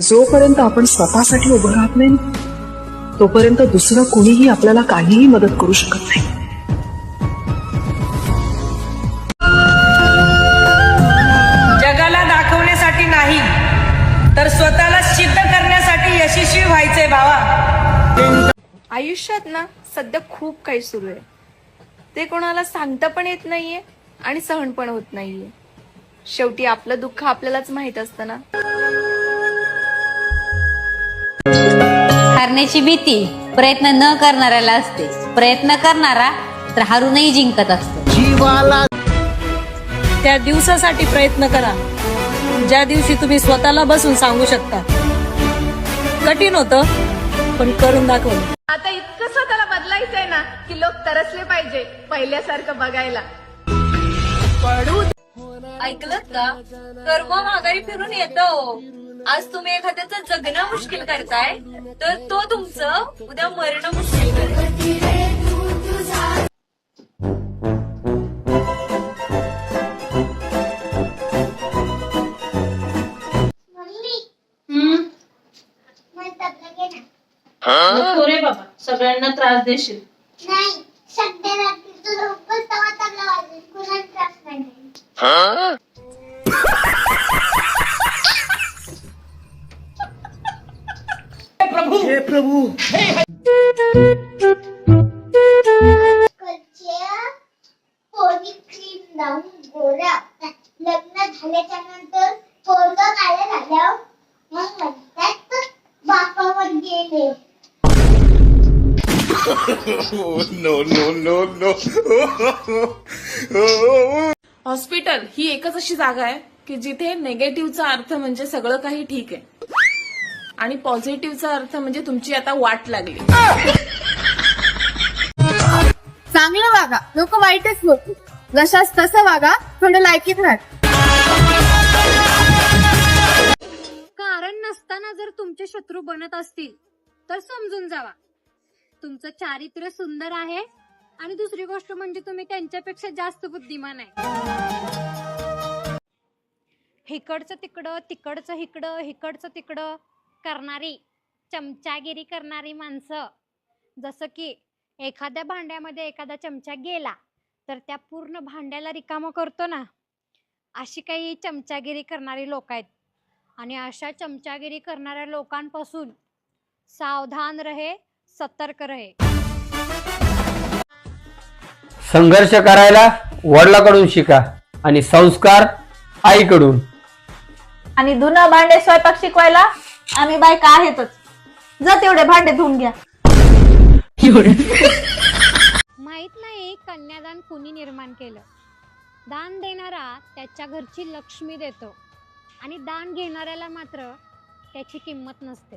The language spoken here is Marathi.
जोपर्यंत आपण स्वतःसाठी उभं राहत नाही तोपर्यंत दुसरं कुणीही आपल्याला काहीही मदत करू शकत नाही. जगाला दाखवण्यासाठी नाही तर स्वतःला सिद्ध करण्यासाठी यशस्वी व्हायचंय भावा. आयुष्यात ना सध्या खूप काही सुरू आहे. ते कोणाला सांगता पण येत नाहीये आणि सहन पण होत नाहीये. शेवटी आपलं दुःख आपल्यालाच माहीत असतं ना. हारण्याची भीती प्रयत्न न करणाऱ्याला असते. प्रयत्न करणारा तर हारूनही जिंकत असतो. त्या दिवसासाठी प्रयत्न करा. ज्या दिवशी तुम्ही स्वतःला बसून सांगू शकता. कठीण होतं पण करून दाखवलं. आता इतकं स्वतःला बदलायचंय ना की लोक तरसले पाहिजे पहिल्यासारखं बघायला. पडू ऐकलत का? कर्म माघारी फिरून येतो. आज तुम्ही एखाद्याचं जगणं मुश्किल करताय तर तो तुमचं उद्या मरणं मुश्किल नको रे बाबा सगळ्यांना त्रास देशील. नाही सध्या रात्री तुझं उपर तवा तबला वाजवेल. कुणाला त्रास नाही. देणार. कच्च्या पोरी क्रीम लावून गोऱ्या होतात. लग्न झाल्याच्यानंतर पोरग काय झाल्यावर मग म्हणतात बापावर गेले हॉस्पिटल ही एकच अशी जागा आहे की जिथे नेगेटिव्हचा अर्थ म्हणजे सगळं काही ठीक आहे आणि पॉझिटिव्हचा अर्थ म्हणजे तुमची आता वाट लागली. चांगलं वागा. लोक वाईटच बोलतील जशाच तसं वागा. थोडं लायकीत राहा. कारण नसताना जर तुमचे शत्रू बनत असतील तर समजून जावा. तुमचं चारित्र्य सुंदर आहे आणि दुसरी गोष्ट म्हणजे तुम्ही त्यांच्यापेक्षा जास्त बुद्धिमान आहे. हिकडचं तिकडं तिकडचं हिकडं हिकडचं तिकडं. करणारी चमचागिरी करणारी माणसं. जसं की एखाद्या भांड्यामध्ये एखादा चमचा गेला तर त्या पूर्ण भांड्याला रिकामं करतो ना. अशी काही चमचागिरी करणारी लोक आहेत. आणि अशा चमचागिरी करणाऱ्या लोकांपासून सावधान रहे सतर्क रहे. संघर्ष करायला वडिलाकडून शिका आणि संस्कार आईकडून. आणि धुणं भांडे स्वयंपाक शिकवायला आम्ही बायका आहेतच. जा तेवढे भांडे धुवून घ्या. माहीत नाही कन्यादान कुणी निर्माण केलं. दान देणारा त्याच्या घरची लक्ष्मी देतो. आणि दान घेणाऱ्याला मात्र त्याची किंमत नसते.